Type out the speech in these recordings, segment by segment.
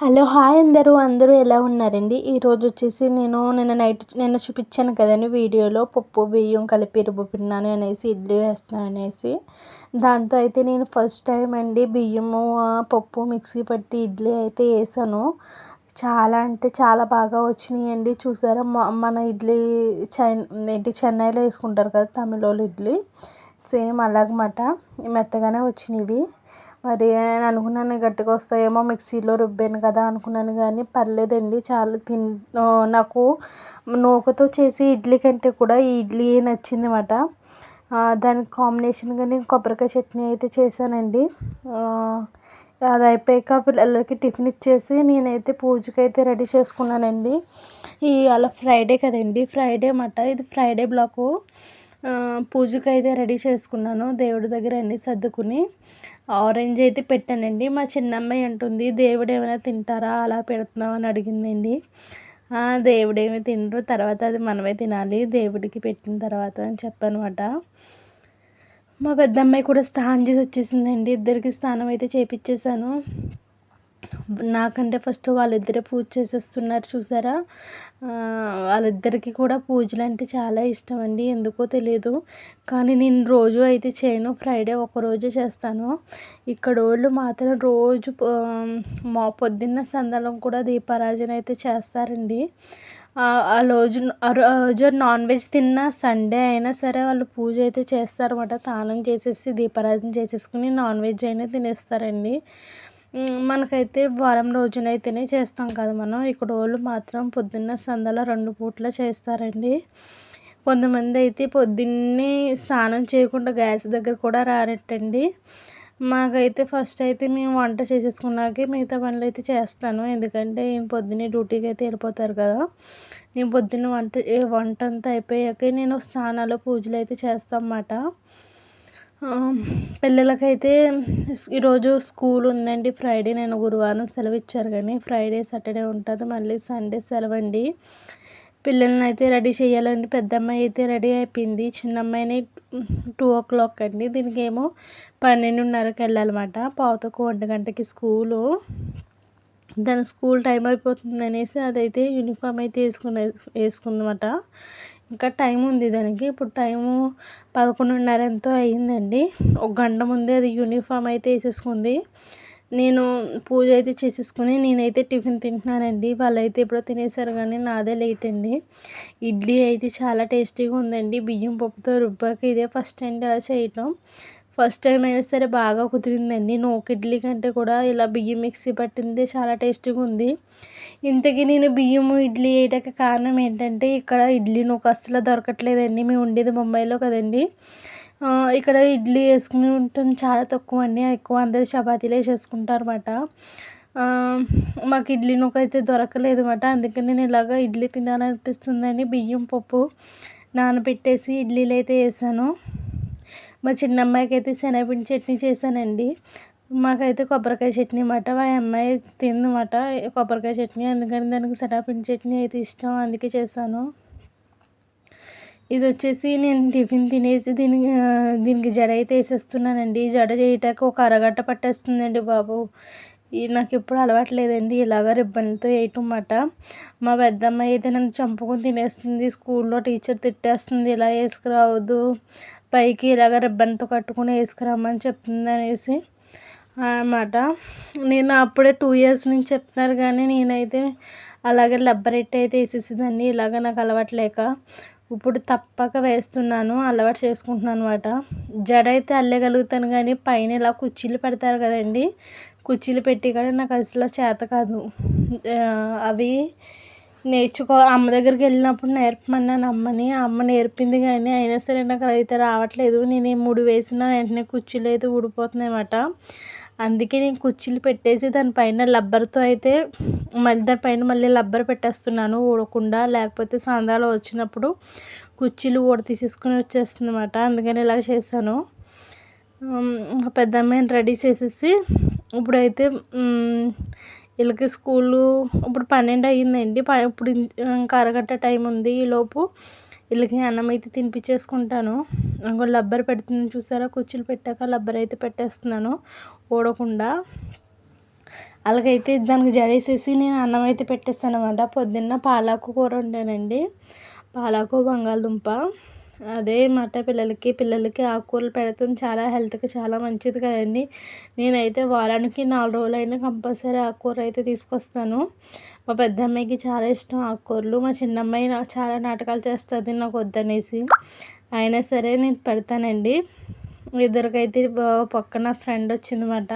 Hello hi అందరూ. అందరూ ఎలా ఉన్నారండి? ఈరోజు వచ్చేసి నేను నిన్న నైట్ నిన్న చూపించాను కదండి వీడియోలో. పప్పు బియ్యం కలిపి రుబ్బుకున్నాను అనేసి ఇడ్లీ వేస్తున్నాను అనేసి. దాంతో అయితే నేను ఫస్ట్ టైం అండి బియ్యము పప్పు మిక్సీ పట్టి ఇడ్లీ అయితే వేసాను. చాలా అంటే చాలా బాగా వచ్చినాయండి. చూసారా? మన ఇడ్లీ చై ఏంటి చెన్నైలో వేసుకుంటారు కదా తమిళోళ్ళు ఇడ్లీ. సేమ్ అలాగమాట. మెత్తగానే వచ్చినవి. మరి నేను అనుకున్నాను గట్టిగా వస్తాయేమో మిక్సీలో రుబ్బాను కదా అనుకున్నాను కానీ పర్లేదండి. చాలా తిన్ నాకు నూకతో చేసే ఇడ్లీ కంటే కూడా ఈ ఇడ్లీ నచ్చింది అన్నమాట దానికి కాంబినేషన్గా నేను కొబ్బరికాయ చట్నీ అయితే చేశానండి. అది అయిపోయాక పిల్లలకి టిఫిన్ ఇచ్చేసి నేనైతే పూజకి అయితే రెడీ చేసుకున్నానండి. ఈ అలా ఫ్రైడే కదండి. ఫ్రైడే మాట ఇది ఫ్రైడే బ్లాకు. పూజకు అయితే రెడీ చేసుకున్నాను. దేవుడి దగ్గర అన్నీ సర్దుకుని ఆరెంజ్ అయితే పెట్టానండి. మా చిన్నమ్మాయి అంటుంది దేవుడు ఏమైనా తింటారా? అలా పెడుతున్నావు అని అడిగిందండి. దేవుడేమి తినరు. తర్వాత అది మనమే తినాలి. దేవుడికి పెట్టిన తర్వాత అని చెప్పనమాట. మా పెద్దమ్మాయి కూడా స్నానం చేసి వచ్చేసిందండి. ఇద్దరికి స్నానం అయితే చేపించేశాను నాకంటే ఫస్ట్ వాళ్ళిద్దరే పూజ చేసేస్తున్నారు చూసారా? వాళ్ళిద్దరికి కూడా పూజలు అంటే చాలా ఇష్టం అండి ఎందుకో తెలియదు కానీ నేను రోజు అయితే చేయను ఫ్రైడే ఒకరోజు చేస్తాను. ఇక్కడ వాళ్ళు మాత్రం రోజు మా పొద్దున్న సందలం కూడా దీపారాజన అయితే చేస్తారండి. ఆ రోజు ఆ రోజు నాన్ వెజ్ తిన్న సండే అయినా సరే వాళ్ళు పూజ అయితే చేస్తారన్నమాట. తానం చేసేసి దీపారాజన చేసేసుకుని నాన్ వెజ్ అయినా తినేస్తారండి. మనకైతే వారం రోజునైతేనే చేస్తాం కదా మనం. ఇక్కడ వాళ్ళు మాత్రం పొద్దున్న సందల రెండు పూట్ల చేస్తారండి. కొంతమంది అయితే పొద్దున్నే స్నానం చేయకుండా గ్యాస్ దగ్గర కూడా రారటండి మాకైతే ఫస్ట్ అయితే మేము వంట చేసేసుకున్నాకే మిగతా పనులు అయితే చేస్తాను. ఎందుకంటే పొద్దున్నే డ్యూటీకి అయితే వెళ్ళిపోతారు కదా. నేను పొద్దున్న వంట వంట అంతా అయిపోయాక నేను స్నానాలు పూజలు అయితే చేస్తాను అన్నమాట. పిల్లలకైతే ఈరోజు స్కూల్ ఉందండి. ఫ్రైడే నేను గురువారం సెలవు ఇచ్చారు కానీ ఫ్రైడే సాటర్డే ఉంటుంది. మళ్ళీ సండే సెలవు అండి పిల్లల్ని అయితే రెడీ చేయాలండి. పెద్ద అమ్మాయి అయితే రెడీ అయిపోయింది. చిన్న అమ్మాయిని టూ ఓ క్లాక్ అండి. దీనికి ఏమో పన్నెండున్నరకి వెళ్ళాలన్నమాట. పావుతకు ఒంటి గంటకి స్కూలు. దాని స్కూల్ టైం అయిపోతుంది అనేసి అదైతే యూనిఫామ్ అయితే వేసుకున్న వేసుకుందన్నమాట. ఇంకా టైం ఉంది దానికి. ఇప్పుడు టైము పదకొండున్నర ఎంతో అయ్యిందండి ఒక గంట ముందే అది యూనిఫామ్ అయితే వేసేసుకుంది. నేను పూజ అయితే చేసేసుకుని నేనైతే టిఫిన్ తింటున్నానండి. వాళ్ళైతే ఎప్పుడో తినేసారు కానీ నాదే లేట్ అండి. ఇడ్లీ అయితే చాలా టేస్టీగా ఉందండి. బియ్యం పప్పుతో రుబ్బాక ఇదే ఫస్ట్ టైం అలా చేయటం. ఫస్ట్ టైం అయినా సరే బాగా కుదిరిందండి. నూక ఇడ్లీ కంటే కూడా ఇలా బియ్యం మిక్సీ పట్టింది. చాలా టేస్టీగా ఉంది. ఇంతకీ నేను బియ్యం ఇడ్లీ వేయటానికి కారణం ఏంటంటే ఇక్కడ ఇడ్లీ నూక అస్సలు దొరకట్లేదండి. మేము ఉండేది ముంబైలో కదండి. ఇక్కడ ఇడ్లీ వేసుకుని ఉంటాం చాలా తక్కువ అండి. ఎక్కువ అందరు చపాతీలే చేసుకుంటారు అన్నమాట మాకు ఇడ్లీ నూక అయితే దొరకలేదు అనమాట అందుకని నేను ఇలాగ ఇడ్లీ తినాలనిపిస్తుందని బియ్యం పప్పు నానబెట్టేసి ఇడ్లీలు అయితే వేసాను. మా చిన్న అమ్మాయికి అయితే శనగపిండి చట్నీ చేశానండి. మాకైతే కొబ్బరికాయ చట్నీ అన్నమాట. మా అమ్మాయి తిందన్నమాట కొబ్బరికాయ చట్నీ. అందుకని దానికి శనగపిండి చట్నీ అయితే ఇష్టం. అందుకే చేశాను. ఇది వచ్చేసి నేను టిఫిన్ తినేసి దీనికి దీనికి జడ అయితే వేసేస్తున్నానండి. జడ చేయటానికి ఒక అరగంట పట్టేస్తుందండి బాబు. నాకు ఎప్పుడు అలవాట్లేదండి. ఇలాగ రిబ్బన్తో వేయటం మాట మా పెద్దమ్మ అయితే నన్ను చంపుకొని తినేస్తుంది. స్కూల్లో టీచర్ తిట్టేస్తుంది. ఇలా వేసుకురావద్దు పైకి ఇలాగ రిబ్బన్తో కట్టుకుని వేసుకురమ్మని చెప్తుంది అనేసి అన్నమాట. నేను అప్పుడే టూ ఇయర్స్ నుంచి చెప్తున్నారు కానీ నేనైతే అలాగే లబ్బరెట్ అయితే వేసేసేదాన్ని ఇలాగ నాకు అలవాట్లేక ఇప్పుడు తప్పక వేస్తున్నాను అలవాటు చేసుకుంటున్నాను అనమాట జడ అయితే అల్లగలుగుతాను కానీ పైన ఇలా కుర్చీలు పెడతారు కదండి. కుర్చీలు పెట్టి కూడా నాకు అసలు చేత కాదు. అవి నేర్చుకో అమ్మ దగ్గరికి వెళ్ళినప్పుడు నేర్పమన్నాను అమ్మని అమ్మ నేర్పింది కానీ అయినా సరే నాకు అయితే రావట్లేదు. నేను ముడి వేసిన వెంటనే కుర్చీలు అయితే ఊడిపోతున్నాయి అన్నమాట. అందుకే నేను కుర్చీలు పెట్టేసి దానిపైన లబ్బర్తో అయితే మళ్ళీ దానిపైన మళ్ళీ లబ్బర్ పెట్టేస్తున్నాను ఊడకుండా. లేకపోతే సందాలు వచ్చినప్పుడు కుర్చీలు ఊడ తీసేసుకుని వచ్చేస్తుంది అనమాట అందుకని ఇలా చేశాను. పెద్ద అమ్మాయిని రెడీ చేసేసి ఇప్పుడైతే వీళ్ళకి స్కూలు ఇప్పుడు పన్నెండు అయ్యిందండి. ఇప్పుడు ఇంకా అరగంట టైం ఉంది ఈలోపు వీళ్ళకి అన్నం అయితే తినిపించేసుకుంటాను. ఇంకో లబ్బర్ పెడుతుంది చూసారా? కుర్చీలు పెట్టాక లబ్బర్ అయితే పెట్టేస్తున్నాను. ఓడకుండా అలాగైతే దానికి జడేసేసి నేను అన్నం అయితే పెట్టేస్తాను అనమాట పొద్దున్న పాలాకు కూర వండానండి. పాలాకు బంగాళదుంప. అదే మాట పిల్లలకి పిల్లలకి ఆకుకూరలు పెడతాం. చాలా హెల్త్కి చాలా మంచిది కదండి. నేనైతే వారానికి నాలుగు రోజులైనా కంపల్సరీ ఆకుకూర అయితే తీసుకొస్తాను. మా పెద్ద అమ్మాయికి చాలా ఇష్టం ఆకుకూరలు. మా చిన్న అమ్మాయి నాకు చాలా నాటకాలు చేస్తుంది నాకు వద్దనేసి. అయినా సరే నేను పెడతానండి. ఇద్దరికైతే పక్కన ఫ్రెండ్ వచ్చిందన్నమాట.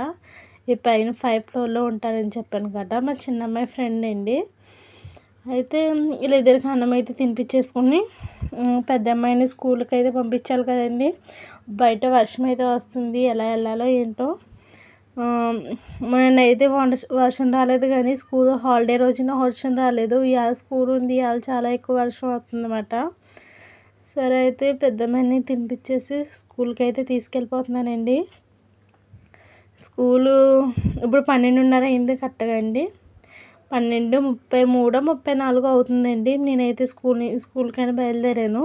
ఈ పైన ఫైవ్ ఫ్లోర్లో ఉంటారని చెప్పాను కదా మా చిన్న అమ్మాయి ఫ్రెండ్ అండి. అయితే వీళ్ళిద్దరికి అన్నం అయితే తినిపించేసుకుని పెద్ద అమ్మాయిని స్కూల్కి అయితే పంపించాలి కదండి. బయట వర్షం అయితే వస్తుంది ఎలా వెళ్ళాలో ఏంటో. అయితే వర్షం రాలేదు కానీ స్కూల్ హాలిడే రోజున వర్షం రాలేదు. ఇవాళ స్కూల్ ఉంది ఇవాళ చాలా ఎక్కువ వర్షం వస్తుందన్నమాట. సరే అయితే పెద్దమ్మని తినిపించేసి స్కూల్కి అయితే తీసుకెళ్ళిపోతున్నానండి. స్కూలు ఇప్పుడు పన్నెండున్నర అయింది కరెక్ట్గా అండి. పన్నెండు ముప్పై మూడో ముప్పై నాలుగో అవుతుందండి. నేనైతే స్కూల్ స్కూల్కైనా బయలుదేరాను.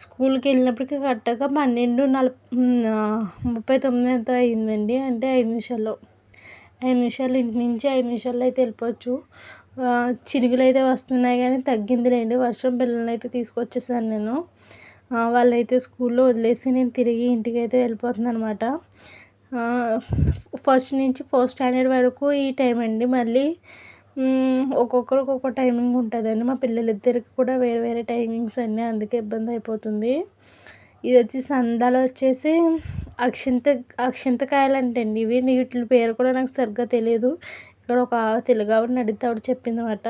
స్కూల్కి వెళ్ళినప్పటికీ కరెక్ట్గా పన్నెండు నలభ ముప్పై తొమ్మిది ఎంతో అయిందండి. అంటే ఐదు నిమిషాల్లో. ఐదు నిమిషాలు ఇంటి నుంచి ఐదు నిమిషాల్లో అయితే వెళ్ళిపోవచ్చు. చినుకులు అయితే వస్తున్నాయి కానీ తగ్గిందిలేండి. వర్షం పిల్లల్ని అయితే తీసుకొచ్చేసాను నేను. వాళ్ళైతే స్కూల్లో వదిలేసి నేను తిరిగి ఇంటికి అయితే వెళ్ళిపోతున్నాను అనమాట ఫస్ట్ నుంచి ఫోర్త్ స్టాండర్డ్ వరకు ఈ టైం అండి. మళ్ళీ ఒక్కొక్కరు ఒక్కొక్క టైమింగ్ ఉంటుందండి. మా పిల్లలిద్దరికి కూడా వేరే వేరే టైమింగ్స్ అన్నీ అందుకే ఇబ్బంది అయిపోతుంది. ఇది వచ్చి సందాలు వచ్చేసి అక్షింత అక్షింతకాయలు అంటండి ఇవి వీటి పేరు కూడా నాకు సరిగ్గా తెలియదు ఇక్కడ ఒక తెలుగు ఆవిడ అడిగితే ఆవిడ చెప్పిందన్నమాట.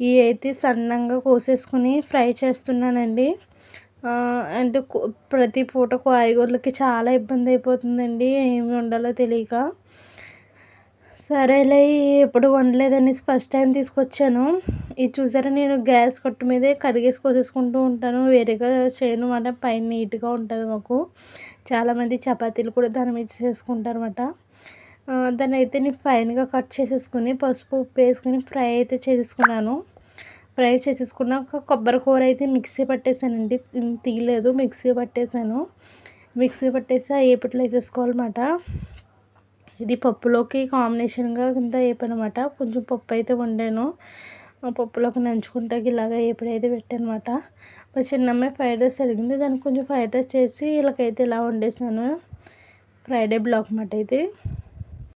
ఇవి అయితే సన్నంగా కోసేసుకుని ఫ్రై చేస్తున్నానండి. అంటే ప్రతి పూట కాయగూరలకి చాలా ఇబ్బంది అయిపోతుందండి. ఏమి ఉండాలో తెలియక. సరేలే ఎప్పుడు వండలేదనేసి ఫస్ట్ టైం తీసుకొచ్చాను. ఇది చూసారా నేను గ్యాస్ కొట్టు మీదే కడిగేసి కోసేసుకుంటూ ఉంటాను. వేరేగా చేయను అన్నమాట పైన నీట్గా ఉంటుంది మాకు. చాలామంది చపాతీలు కూడా దాని మీద చేసుకుంటారు అనమాట దాన్ని అయితే నేను ఫైన్గా కట్ చేసేసుకుని పసుపు ఉప్పు వేసుకుని ఫ్రై అయితే చేసేసుకున్నాను. ఫ్రై చేసేసుకున్నాక కొబ్బరి కూర అయితే మిక్సీ పట్టేశానండి తీయలేదు మిక్సీ పట్టేసాను. మిక్సీ పట్టేసి ఆ ఏపట్లో వేసేసుకోవాలన్నమాట. ఇది పప్పులోకి కాంబినేషన్గా ఇంత వేపనమాట కొంచెం పప్పు అయితే వండాను పప్పులోకి నంచుకుంటాకి ఇలాగ ఎప్పుడైతే పెట్టానమాట. మా చిన్నమ్మాయి ఫ్రైడ్ రైస్ అడిగింది. దానికి కొంచెం ఫ్రైడ్ రైస్ చేసి ఇలాగైతే ఇలా వండేసాను. ఫ్రైడే బ్లాక్ మాట ఇది.